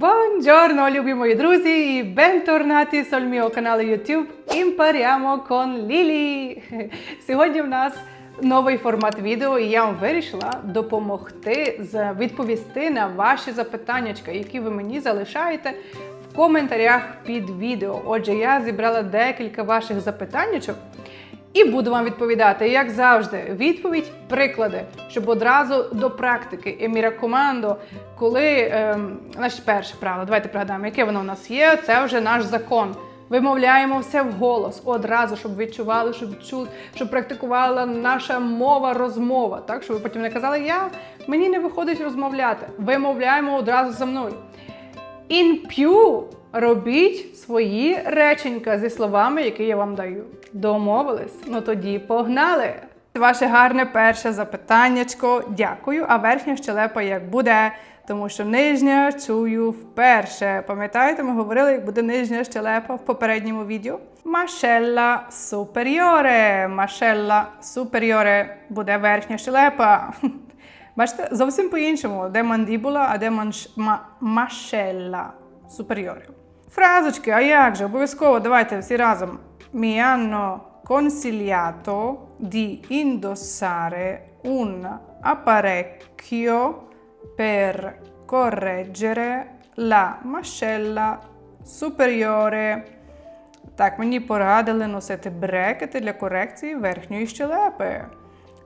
Buongiorno, любі мої друзі, і бенторнати sul mio каналу YouTube Impariamo con Lili. Сьогодні в нас новий формат відео, і я вам вирішила допомогти відповісти на ваші запитання, які ви мені залишаєте в коментарях під відео. Отже, я зібрала декілька ваших запитаннячок. І буду вам відповідати, як завжди, відповідь, приклади, щоб одразу до практики. І міра командо, коли ем, наше перше правило, давайте пригадаємо, яке воно у нас є. Це вже наш закон. Вимовляємо все вголос одразу, щоб відчували, щоб чу, щоб практикувала наша мова, розмова. Так, щоб ви потім не казали, я мені не виходить розмовляти. Вимовляємо одразу за мною. In più робіть свої реченька зі словами, які я вам даю. Домовились? Ну тоді погнали! Ваше гарне перше запитаннячко. Дякую. А верхня щелепа як буде, тому що нижня чую вперше. Пам'ятаєте, ми говорили, як буде нижня щелепа в попередньому відео. Машелла суперіоре. Машелла суперіоре буде верхня щелепа. Бачите, зовсім по-іншому, де мандібула, а де манш... ма... машелла суперіоре. Фразочки, а як же? Обов'язково давайте всі разом. Mi hanno consigliato di indossare un apparecchio per correggere la mascella superiore. Так, мені порадили носити брекети для корекції верхньої щелепи.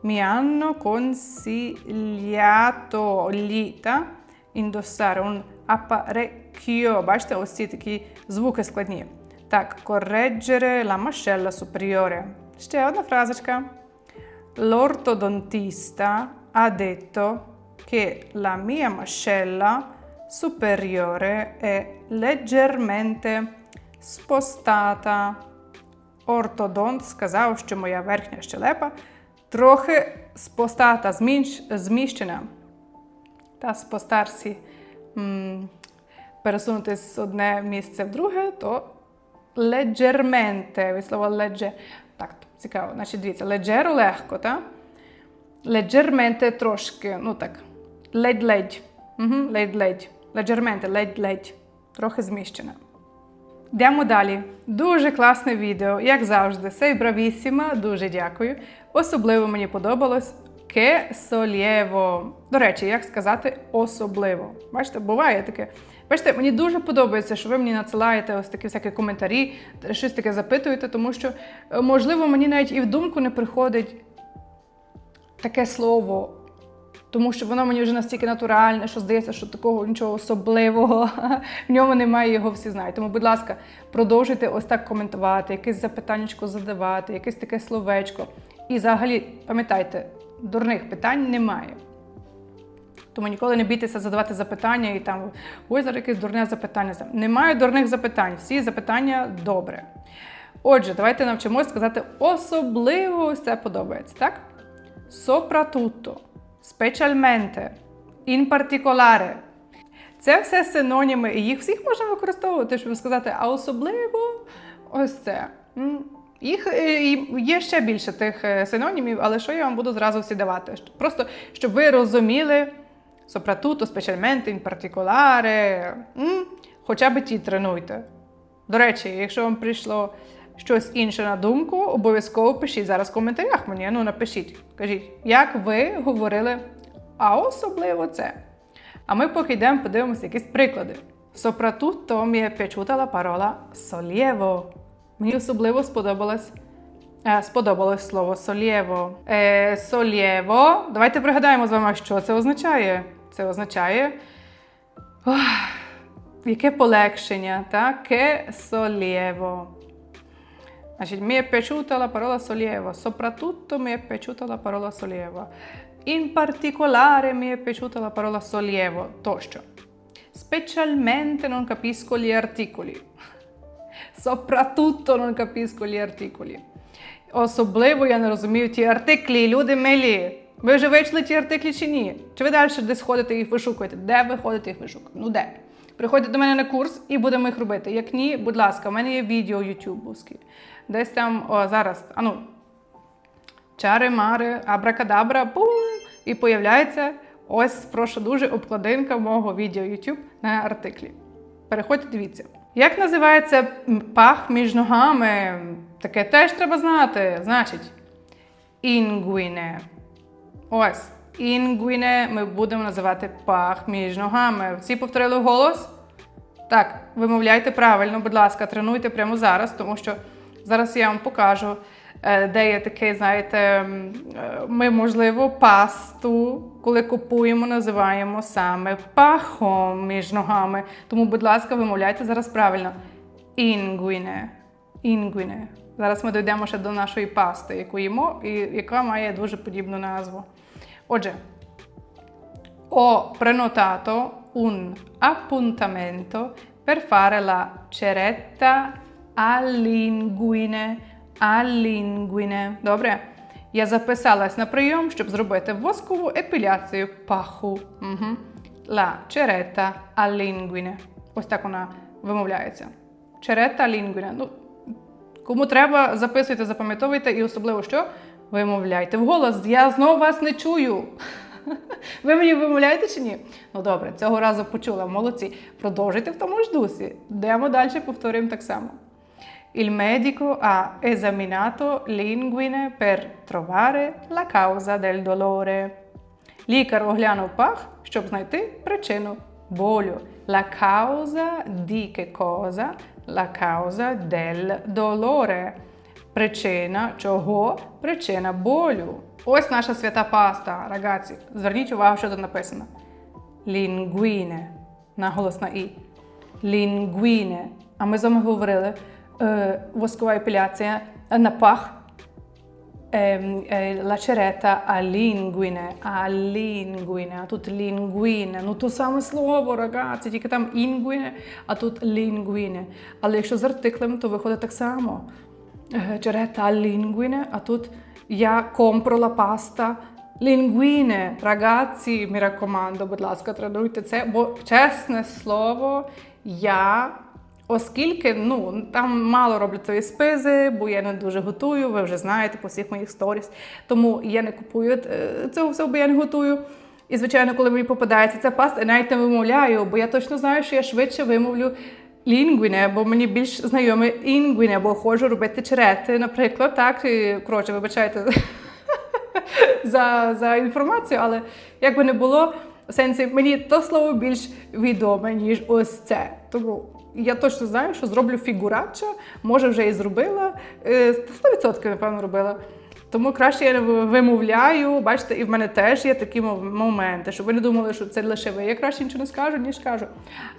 Mi hanno consigliato літа indossare un apparecchio. Бачите, ось ці такі звуки складні. Так, correggere la mascella superiore. Ще одна фразочка. L'ortodontista ha detto che la mia mascella superiore è leggermente spostata. Ортодонт сказав, що моя верхня щелепа трохи спостата, зміщена. Та спостарсі м, пересунути з одне місце в друге, то leggermente, від слова legge. Так, цікаво. Значить, дивіться, leggero легко, так? Leggermente трошки, ну так, ледь-ледь. Угу, ледь-ледь. Leggermente, ледь-ледь. Трохи зміщена. Йдемо далі. Дуже класне відео, як завжди. Сей бравісіма, дуже дякую. Особливо мені подобалось ке солєво. До речі, як сказати особливо. Бачите, буває таке. Бачите, мені дуже подобається, що ви мені надсилаєте ось такі всякі коментарі, щось таке запитуєте, тому що, е, можливо, мені навіть і в думку не приходить таке слово. Тому що воно мені вже настільки натуральне, що здається, що такого нічого особливого в ньому немає, його всі знають. Тому, будь ласка, продовжуйте ось так коментувати, якесь запитаннячко задавати, якесь таке словечко. І взагалі, пам'ятайте, дурних питань немає. Тому ніколи не бійтеся задавати запитання і там ой, зараз якесь дурне запитання. Немає дурних запитань, всі запитання добре. Отже, давайте навчимось сказати особливо це подобається, так? Soprattutto, specialmente, in particolare. Це все синоніми, і їх всіх можна використовувати, щоб сказати, а особливо ось це. Їх е, є ще більше тих е, синонімів, але що я вам буду зразу всі давати? Просто щоб ви розуміли soprattutto, specialmente, in Хоча б ті тренуйте. До речі, якщо вам прийшло щось інше на думку, обов'язково пишіть зараз в коментарях мені. Ну, напишіть, кажіть, як ви говорили, а особливо це. А ми поки йдемо, подивимося якісь приклади. Soprattutto mi è parola sollievo. Мені особливо сподобалось, е, сподобалось слово sollievo. Е, sollievo. Давайте пригадаємо з вами, що це означає. Це означає ох, яке полегшення, так? Che. Значить, mi è piaciuta la parola sollievo. Soprattutto mi è piaciuta la parola sollievo. In particolare mi è piaciuta la parola sollievo. Тощо. Specialmente non capisco gli articoli. Soprattutto non capisco gli articoli. Особливо я не розумію ті артиклі, люди милі. Ви вже вичили ті артиклі чи ні? Чи ви далі десь ходите їх вишукуєте? Де ви ходите їх вишукуєте? Ну де? Приходьте до мене на курс і будемо їх робити. Як ні, будь ласка, в мене є відео ютубовські. Десь там о, зараз, а ну, чари, мари, абракадабра, бум! І появляється ось, прошу дуже, обкладинка мого відео YouTube на артиклі. Переходьте, дивіться. Як називається пах між ногами? Таке теж треба знати. Значить, інгвіне. Ось. Інгвіне ми будемо називати пах між ногами. Всі повторили голос? Так, вимовляйте правильно, будь ласка, тренуйте прямо зараз, тому що зараз я вам покажу, де є таке, знаєте, е, ми, можливо, пасту, коли купуємо, називаємо саме пахом між ногами. Тому, будь ласка, вимовляйте зараз правильно. Інгвіне. Інгвіне. Зараз ми дійдемо ще до нашої пасти, яку їмо, і яка має дуже подібну назву. Отже, ho prenotato un appuntamento per fare la ceretta all'inguine. All'inguine. Добре? Я записалась на прийом, щоб зробити воскову епіляцію паху. Угу. La ceretta all'inguine. Ось так вона вимовляється. Ceretta all'inguine. Ну, Кому треба, записуйте, запам'ятовуйте і особливо що? Вимовляйте вголос. Я знову вас не чую. Ви мені вимовляєте чи ні? Ну добре, цього разу почула. Молодці. Продовжуйте в тому ж дусі. Йдемо далі, повторюємо так само. Il medico ha esaminato l'inguine per trovare la causa del dolore. Лікар оглянув пах, щоб знайти причину болю. La causa di che cosa? La causa del dolore. Причина чого? Причина болю. Ось наша свята паста, рагаці. Зверніть увагу, що тут написано. Лінгвіне. Наголос на і. Лінгвіне. А ми з вами говорили воскова епіляція на пах. Ehm, eh, la ceretta all'inguine, all'inguine, а тут linguine. Ну то саме слово, рагazzi, тільки там inguine, а тут linguine. Але якщо з артиклем, то виходить так само. Е, Ceretta all'inguine, а тут я la pasta. Linguine, ragazzi, mi raccomando, будь ласка, тренуйте це, бо чесне слово, я Оскільки ну там мало цієї спизи, бо я не дуже готую, ви вже знаєте по всіх моїх сторіс. Тому я не купую е, цього всього, бо я не готую. І, звичайно, коли мені попадається ця паста, я навіть не вимовляю, бо я точно знаю, що я швидше вимовлю лінгвіне, бо мені більш знайоме інгвіне, бо ходжу робити черети, наприклад, так. І, коротше, вибачайте за, за інформацію, але як би не було, в сенсі мені то слово більш відоме, ніж ось це. Тому я точно знаю, що зроблю фігурача, може вже і зробила. е, 100% напевно робила. Тому краще я вимовляю. Бачите, і в мене теж є такі моменти, щоб ви не думали, що це лише ви. Я краще нічого не скажу, ніж кажу.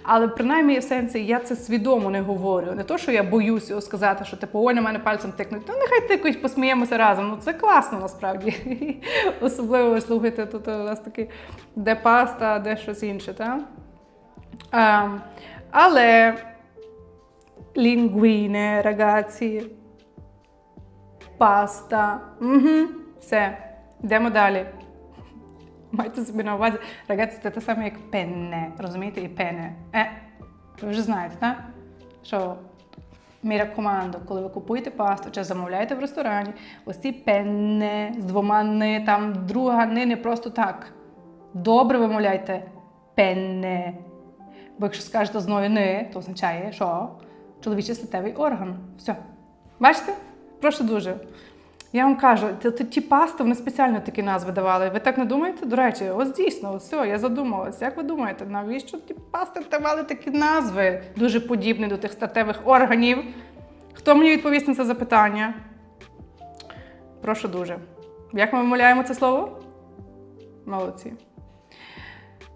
Але принаймні в сенсі я це свідомо не говорю. Не то, що я боюся сказати, що типу, ой, на мене пальцем тикнуть. Ну нехай тикають, посміємося разом. Ну це класно насправді. Особливо ви слухайте, тут у нас такий де паста, де щось інше, так? Але лінгвіне, ragazzi, паста. Угу, все, йдемо далі. Майте собі на увазі, ragazzi, це те саме, як пенне. Розумієте? І пене. Е, ви вже знаєте, так? Що Мій рекомандо, коли ви купуєте пасту чи замовляєте в ресторані, ось ці пенне з двома ни, там друга ни не просто так. Добре вимовляйте пенне. Бо якщо скажете знову ни, то означає, що чоловічий статевий орган. Все. Бачите? Прошу дуже. Я вам кажу, ті, пасти вони спеціально такі назви давали. Ви так не думаєте? До речі, ось дійсно, все, я задумалась. Як ви думаєте, навіщо ті пасти давали такі назви, дуже подібні до тих статевих органів? Хто мені відповість на це запитання? Прошу дуже. Як ми вимовляємо це слово? Молодці.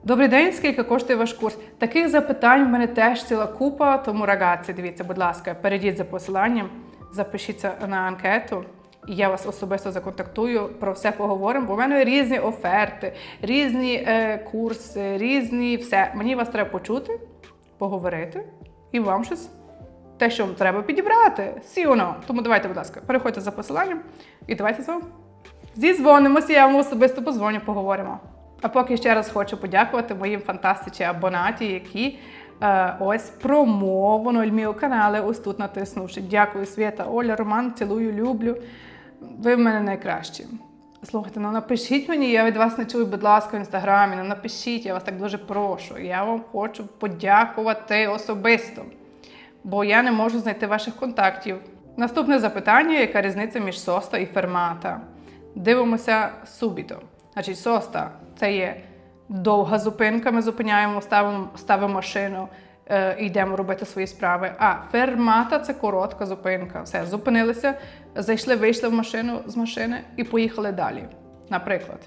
Добрий день, скільки коштує ваш курс? Таких запитань в мене теж ціла купа, тому рагаці, дивіться, будь ласка, перейдіть за посиланням, запишіться на анкету, і я вас особисто законтактую, про все поговоримо, бо в мене різні оферти, різні е, курси, різні все. Мені вас треба почути, поговорити і вам щось. Те, що вам треба підібрати, сі воно. Тому давайте, будь ласка, переходьте за посиланням і давайте з вами зізвонимося, я вам особисто позвоню, поговоримо. А поки ще раз хочу подякувати моїм фантастичі абонаті, які е, ось промову il mio канале ось тут натиснувши. Дякую, Свята, Оля, Роман, цілую, люблю. Ви в мене найкращі. Слухайте, ну напишіть мені, я від вас не чую, будь ласка, в інстаграмі. Ну напишіть, я вас так дуже прошу. Я вам хочу подякувати особисто, бо я не можу знайти ваших контактів. Наступне запитання: яка різниця між соста і фермата? Дивимося субіто. Значить, соста це є довга зупинка. Ми зупиняємо, ставимо, ставимо машину е, і йдемо робити свої справи. А фермата це коротка зупинка. Все, зупинилися, зайшли, вийшли в машину з машини і поїхали далі. Наприклад,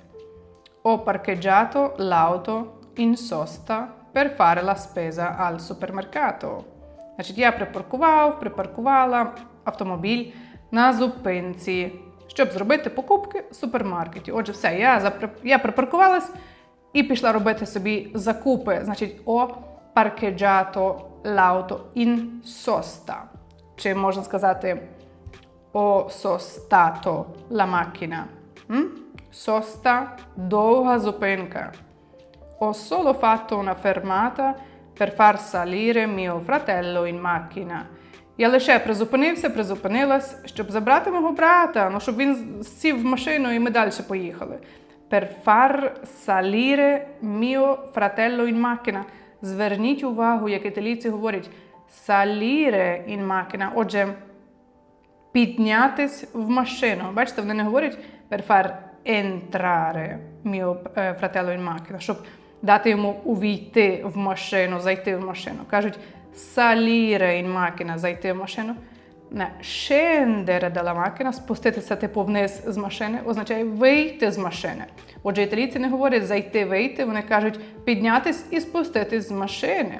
ho parcheggiato l'auto in sosta per fare la spesa al supermercato. Значить, я припаркував, припаркувала автомобіль на зупинці, щоб зробити покупки в супермаркеті. Отже, все, я, запри... я припаркувалась і пішла робити собі закупи. Значить, ho parcheggiato l'auto in sosta. Чи можна сказати ho sostato la macchina. Sosta довга зупинка. Ho solo fatto una fermata per far salire mio fratello in macchina. Я лише призупинився, призупинилась, щоб забрати мого брата, ну щоб він сів в машину і ми далі поїхали. Per far salire mio fratello in macchina. Зверніть увагу, як італійці говорять salire in macchina. Отже, піднятись в машину. Бачите, вони не говорять per far entrare mio eh, fratello in macchina, щоб дати йому увійти в машину, зайти в машину. Кажуть salire in macchina, зайти в машину. Не scendere dalla macchina, спуститися типу вниз з машини, означає вийти з машини. Отже, італійці не говорять зайти, вийти, вони кажуть піднятись і спуститись з машини.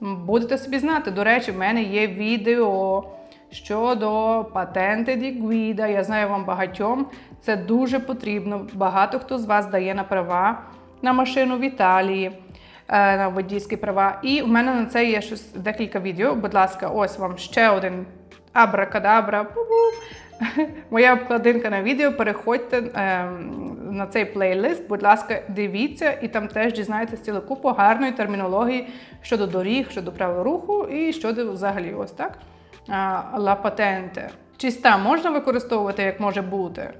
Будете собі знати. До речі, в мене є відео щодо патенти ді гвіда. Я знаю вам багатьом. Це дуже потрібно. Багато хто з вас дає на права на машину в Італії, на водійські права. І в мене на це є щось декілька відео. Будь ласка, ось вам ще один абракадабра. Моя обкладинка на відео. Переходьте е, на цей плейлист. Будь ласка, дивіться, і там теж дізнаєтесь цілу купу гарної термінології щодо доріг, щодо правил руху і щодо взагалі ось так. Ла патенте. Чиста можна використовувати, як може бути?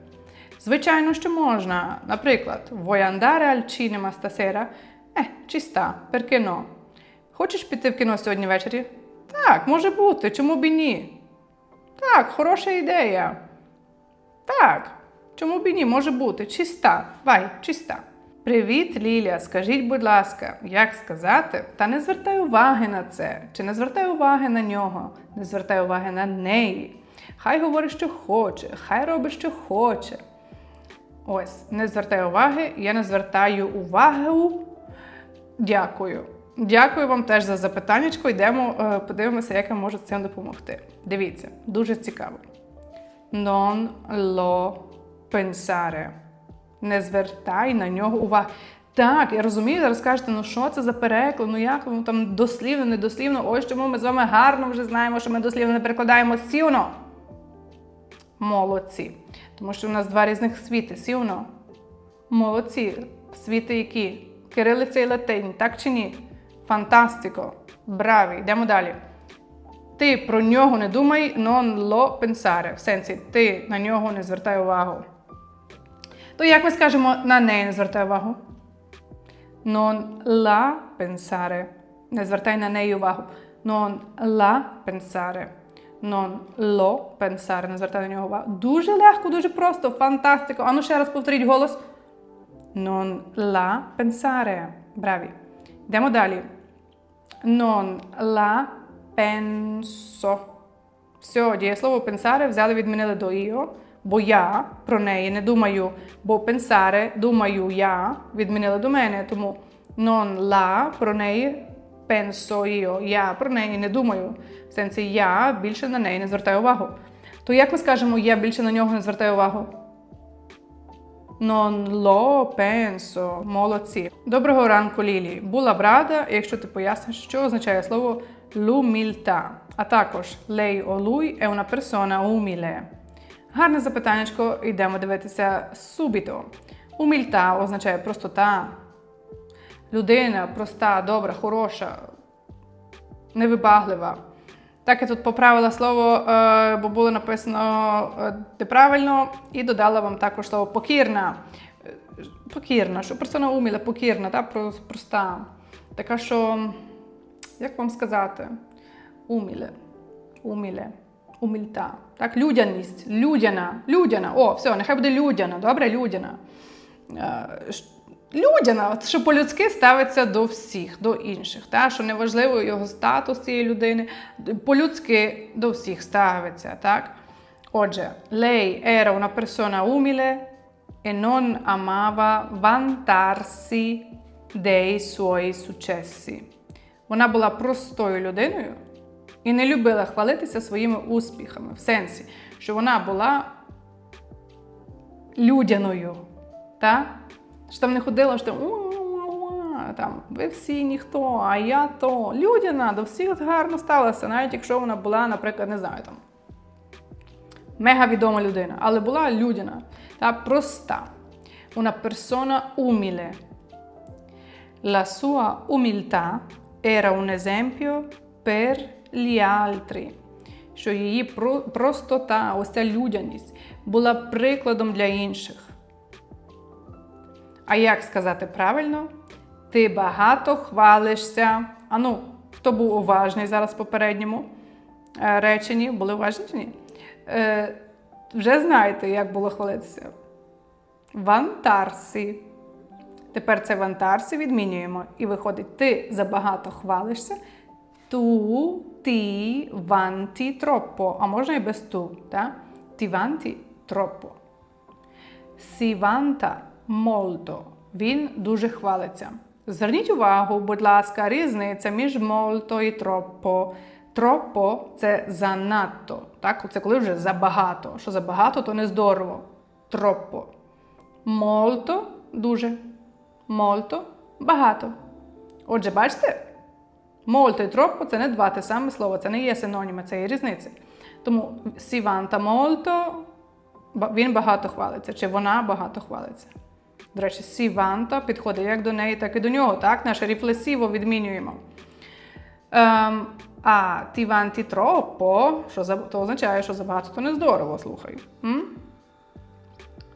Звичайно, що можна. Наприклад, vuoi andare al cinema? Eh, ci sta, perché no? Хочеш піти в кіно сьогодні ввечері? Так, може бути, чому б і ні? Так, хороша ідея. Так, чому б і ні, може бути. Чиста. Вай, чиста. Привіт, Лілія. Скажіть, будь ласка, як сказати? Та не звертай уваги на це. Чи не звертай уваги на нього? Не звертай уваги на неї. Хай говорить, що хоче, хай робить, що хоче. Ось, не звертай уваги, я не звертаю увагу. Дякую. Дякую вам теж за запитаннячко. Йдемо, е, подивимося, як я можу цим допомогти. Дивіться, дуже цікаво. Non lo pensare. Не звертай на нього уваги. Так, я розумію, зараз кажете, ну що це за переклад, ну як ну там дослівно, недослівно. Ось чому ми з вами гарно вже знаємо, що ми дослівно не перекладаємо сівно. Молодці. Тому що у нас два різних світи. Сівно. Молодці. Світи які? Кирилиця і латинь, так чи ні? Фантастико. Браві. Йдемо далі. Ти про нього не думай, non lo pensare. В сенсі, ти на нього не звертай увагу. То як ми скажемо на неї не звертай увагу? Non la pensare. Не звертай на неї увагу. Non la pensare. Non lo pensare. Не звертай на нього увагу. Дуже легко, дуже просто, фантастико. Ану ще раз повторіть голос. Non la pensare. Браві. Йдемо далі. Non la penso. Все, дієслово pensare взяли, відмінили до io, бо я про неї не думаю, бо pensare думаю я, відмінили до мене, тому non la про неї penso io, я про неї не думаю. В сенсі я більше на неї не звертаю увагу. То як ми скажемо, я більше на нього не звертаю увагу? Non lo penso. Молодці. Доброго ранку, Лілі. Була б рада, якщо ти поясниш, що означає слово l'umiltà. А також lei o lui è una persona umile. Гарне запитаннячко, йдемо дивитися subito. Умільта означає простота. Людина проста, добра, хороша, невибаглива. Так, я тут поправила слово, е, бо було написано е, неправильно, і додала вам також слово покірна. Е, Покірна, що персона уміла, покірна, та, проста. Така, що, як вам сказати, уміле, уміле, умільта. Так, людяність, людяна, людяна. О, все, нехай буде людяна, добре, людяна. Людяна, що по-людськи ставиться до всіх, до інших. Та? Що неважливо його статус цієї людини, по-людськи до всіх ставиться. Так? Отже, lei era una persona umile e non amava vantarsi dei suoi successi. Вона була простою людиною і не любила хвалитися своїми успіхами, в сенсі, що вона була людяною. Та? Що там не ходила, що там, ви всі ніхто, а я то. Людяна, до всіх гарно ставилася, навіть якщо вона була, наприклад, не знаю, там мега відома людина, але була людяна та проста. Una persona umile. La sua umiltà era un esempio per gli altri. Що її простота, ось ця людяність була прикладом для інших. А як сказати правильно? Ти багато хвалишся. А ну, хто був уважний зараз в попередньому е, реченні? Були уважні чи ні? Е, вже знаєте, як було хвалитися. Вантарсі. Тепер це вантарсі відмінюємо. І виходить, ти забагато хвалишся. Ту, ти, ванті, тропо. А можна і без ту. Ти ванті тропо. Сі молто. Він дуже хвалиться. Зверніть увагу, будь ласка, різниця між молто і тропо. Тропо це занадто. Так? Це коли вже забагато. Що забагато, то не здорово. Тропо. Молто дуже. Молто багато. Отже, бачите? Молто і тропо це не два те саме слово, це не є синоніми, це є різниця. Тому сіванта молто він багато хвалиться, чи вона багато хвалиться. До речі, сіванта підходить як до неї, так і до нього. Так? Наше рефлесіво відмінюємо. Ем, а тіванті тропо, що за, то означає, що забагато, то не слухай. М?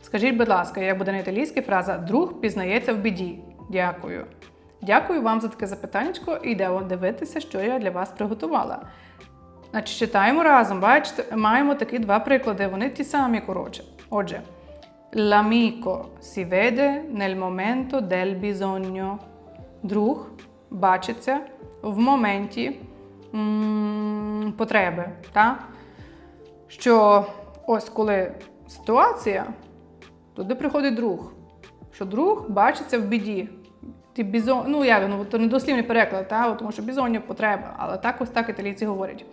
Скажіть, будь ласка, як буде на італійській фраза друг пізнається в біді. Дякую. Дякую вам за таке запитаннячко і йдемо дивитися, що я для вас приготувала. Значить, читаємо разом, бачите, маємо такі два приклади, вони ті самі коротше. Отже, l'amico si vede nel momento del bisogno. Друг бачиться в моменті м, потреби. Та? Що ось коли ситуація, туди приходить друг. Що друг бачиться в біді. Ті бізон, ну як, ну то не дослівний переклад, та? тому що бізоння потреба, але так ось так італійці говорять.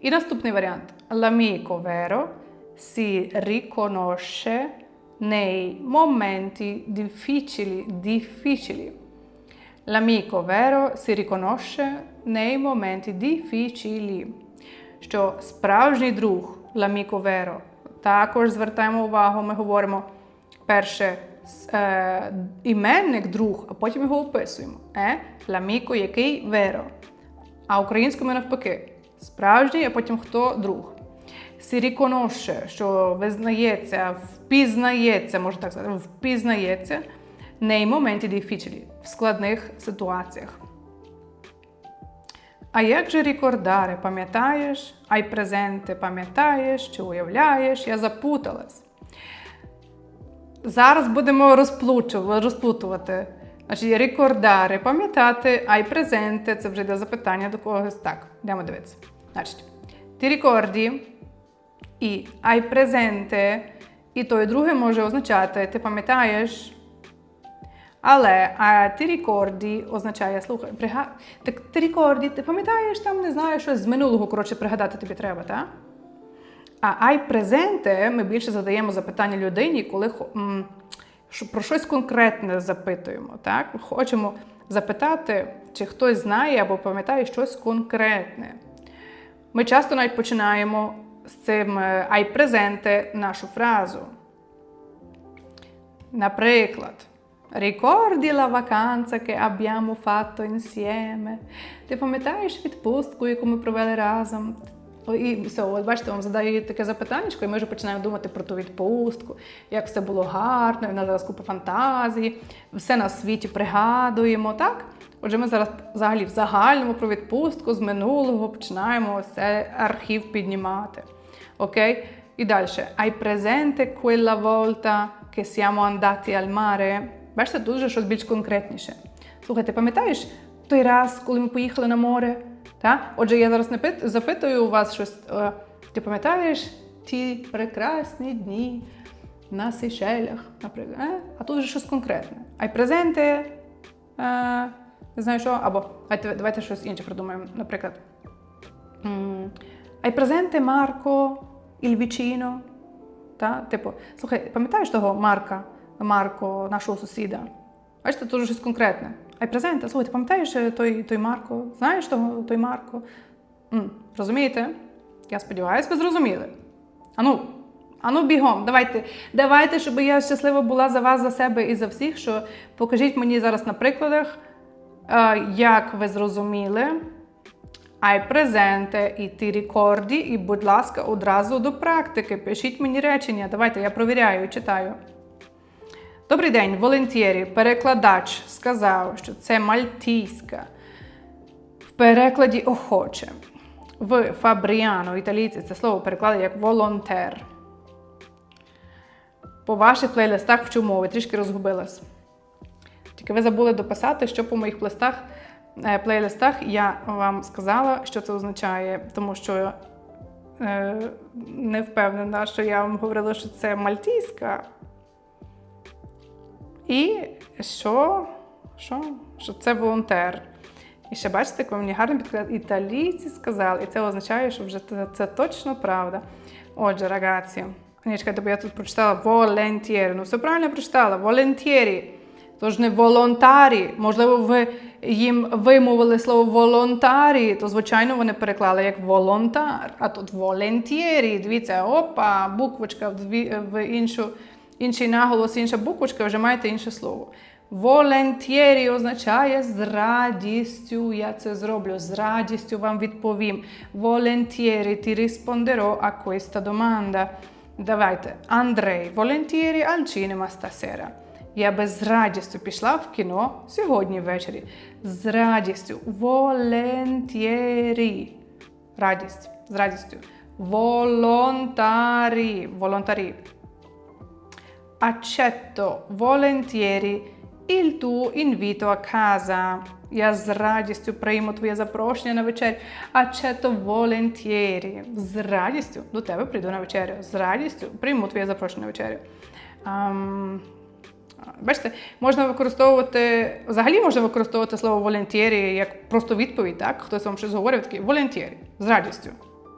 І наступний варіант: L'amico vero si riconosce nei momenti difficili, difficili. L'amico vero si riconosce nei momenti difficili. Що справжній друг, l'amico vero, також звертаємо увагу, ми говоримо перше е, іменник друг, а потім його описуємо. Е, l'amico, який vero. А українською навпаки. Справжній, а потім хто друг. Riconosce, що визнається, впізнається, можна так сказати, впізнається nei momenti difficili, в складних ситуаціях. А як же рікордари, пам'ятаєш? Ай презенти пам'ятаєш чи уявляєш? Я запуталась. Зараз будемо розплутувати. Значить, рекордари, пам'ятати, ай презенти це вже йде запитання до когось. Так, йдемо дивитися. Значить, ти рекорді і ай презенте, і то і друге може означати ти пам'ятаєш. Але а ти рекорді означає, слухай, прига... так ти рекорді, ти пам'ятаєш там, не знаю, щось з минулого, коротше, пригадати тобі треба, так? А ай презенте ми більше задаємо запитання людині, коли м, про щось конкретне запитуємо. Так? Хочемо запитати, чи хтось знає або пам'ятає щось конкретне. Ми часто навіть починаємо з цим е, ай презенте нашу фразу. Наприклад, Ricordi la vacanza che abbiamo fatto insieme? Ти пам'ятаєш відпустку, яку ми провели разом? І все, от бачите, вам задаю таке запитання, і ми вже починаємо думати про ту відпустку, як все було гарно, і в нас зараз купа фантазії, все на світі пригадуємо, так? Отже, ми зараз взагалі в загальному про відпустку з минулого починаємо ось цей архів піднімати. Окей? І далі. Hai presente quella volta che siamo andati al mare? Бачите, тут вже щось більш конкретніше. Слухай, ти пам'ятаєш той раз, коли ми поїхали на море? Та? Отже, я зараз запитую у вас щось. Ти пам'ятаєш ті прекрасні дні на Сейшелях, наприклад? А тут вже щось конкретне. Ай презенте, не знаю що, або давайте щось інше придумаємо. Наприклад, Ай презенте Марко il vicino? Та? Типу, слухай, пам'ятаєш того Марка, Марко, нашого сусіда? Бачите, тут щось конкретне. Ай презенте, слухай, ти пам'ятаєш е, той, той Марко? Знаєш того, той Марко? М, розумієте? Я сподіваюся, ви зрозуміли. Ану, ану бігом, давайте, давайте, щоб я щаслива була за вас, за себе і за всіх, що покажіть мені зараз на прикладах, е, як ви зрозуміли. Ай презенте і ті рекорді, і, будь ласка, одразу до практики. Пишіть мені речення. Давайте, я провіряю, читаю. Добрий день, волонтєрі. Перекладач сказав, що це мальтійська. В перекладі охоче. В Фабріано, італійці, це слово перекладає як волонтер. По ваших плейлистах вчу мови, трішки розгубилась. Тільки ви забули дописати, що по моїх плейлистах, плейлистах я вам сказала, що це означає, тому що е, не впевнена, що я вам говорила, що це мальтійська. І що? Що? Що це волонтер. І ще бачите, коли мені гарно підказали, італійці сказали, і це означає, що вже це, це точно правда. Отже, рагаці. Ні, чекайте, бо я тут прочитала волентєрі. Ну, все правильно прочитала. Волентєрі. Тож не волонтарі. Можливо, ви їм вимовили слово волонтарі, то, звичайно, вони переклали як волонтар. А тут волентєрі. Дивіться, опа, буквочка в, дві, іншу, інший наголос, інша буквочка, вже маєте інше слово. Волентєрі означає з радістю. Я це зроблю, з радістю вам відповім. Волентєрі ti risponderò a questa domanda. Давайте. Андрей, волентєрі al cinema stasera. Я би з радістю пішла в кіно сьогодні ввечері. З радістю. Волентєрі. Радість. З радістю. Волонтарі. Волонтарі. Accetto volentieri il tuo invito a casa. Я з радістю прийму твоє запрошення на вечерю. Accetto volentieri. З радістю до тебе прийду на вечерю. З радістю прийму твоє запрошення на вечерю. Ам, Бачите, можна використовувати, взагалі можна використовувати слово волонтєрі як просто відповідь, так? Хтось вам щось говорив, такий волонтєрі з радістю.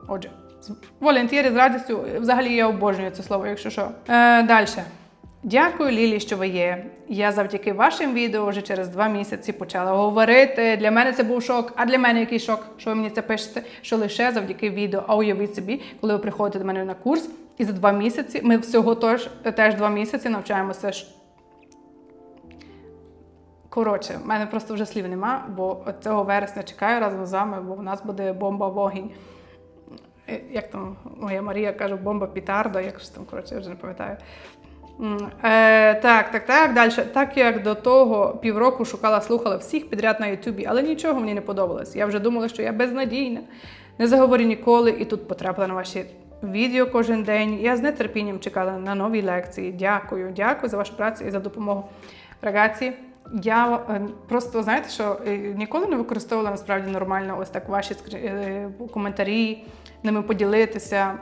Отже, волонтєрі з радістю. Взагалі я обожнюю це слово, якщо що. Е, Далі. Дякую, Лілі, що ви є. Я завдяки вашим відео вже через два місяці почала говорити. Для мене це був шок. А для мене який шок, що ви мені це пишете? Що лише завдяки відео. А уявіть собі, коли ви приходите до мене на курс, і за два місяці ми всього теж, теж два місяці навчаємося Коротше, в мене просто вже слів нема, бо цього вересня чекаю разом з вами, бо в нас буде бомба вогінь. Е, Як там моя Марія каже, бомба пітарда, як ж там, коротше, я вже не пам'ятаю. Е, так, так, так, далі. Так як до того півроку шукала, слухала всіх підряд на Ютубі, але нічого мені не подобалось. Я вже думала, що я безнадійна, не заговорю ніколи, і тут потрапила на ваші відео кожен день. Я з нетерпінням чекала на нові лекції. Дякую, дякую за вашу працю і за допомогу. Рагаці, я е, просто знаєте, що е, ніколи не використовувала насправді нормально ось так ваші е, коментарі, ними поділитися.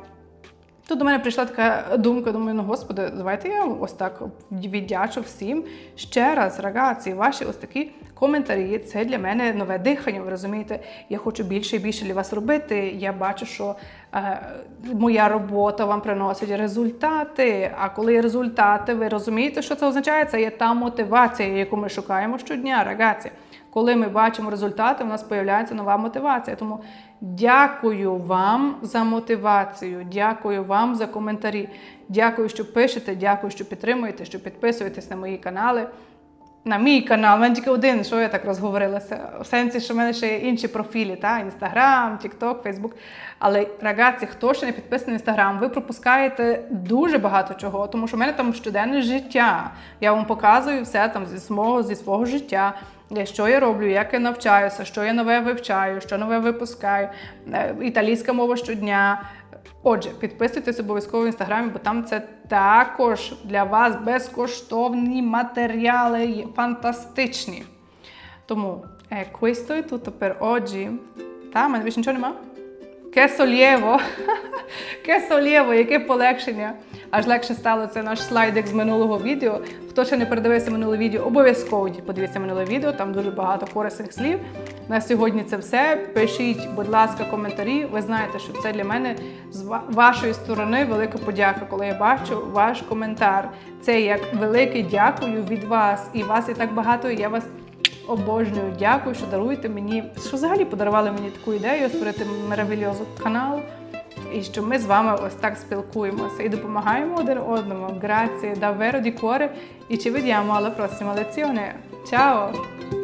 Тут до мене прийшла така думка, думаю, ну господи, давайте я ось так віддячу всім. Ще раз, рагаці, ваші ось такі коментарі. Це для мене нове дихання. Ви розумієте? Я хочу більше і більше для вас робити. Я бачу, що е, моя робота вам приносить результати. А коли результати, ви розумієте, що це означає? Це є та мотивація, яку ми шукаємо щодня, рагаці. Коли ми бачимо результати, у нас з'являється нова мотивація. Тому дякую вам за мотивацію, дякую вам за коментарі. Дякую, що пишете, дякую, що підтримуєте, що підписуєтесь на мої канали. На мій канал. У мене тільки один, що я так розговорилася. В сенсі, що в мене ще є інші профілі, та? Інстаграм, Тікток, Фейсбук. Але рагаці, хто ще не підписаний інстаграм, ви пропускаєте дуже багато чого, тому що в мене там щоденне життя. Я вам показую все там зі свого, зі свого життя. Що я роблю, як я навчаюся, що я нове вивчаю, що нове випускаю, Е, італійська мова щодня. Отже, підписуйтесь обов'язково в інстаграмі, бо там це також для вас безкоштовні матеріали, фантастичні. Тому е, questo è tutto per oggi. Та, в мене більше нічого нема. Ке солєво! Ке солєво, яке полегшення. Аж легше стало це наш слайдик з минулого відео. Хто ще не передивився минуле відео, обов'язково подивіться минуле відео, там дуже багато корисних слів. На сьогодні це все. Пишіть, будь ласка, коментарі. Ви знаєте, що це для мене з вашої сторони велика подяка, коли я бачу ваш коментар. Це як велике дякую від вас. І вас і так багато. і Я вас обожнюю. Дякую, що даруєте мені, що взагалі подарували мені таку ідею створити Меравільозу канал. І що ми з вами ось так спілкуємося і допомагаємо один одному. Grazie davvero di cuore і ci vediamo alla prossima lezione. Ciao!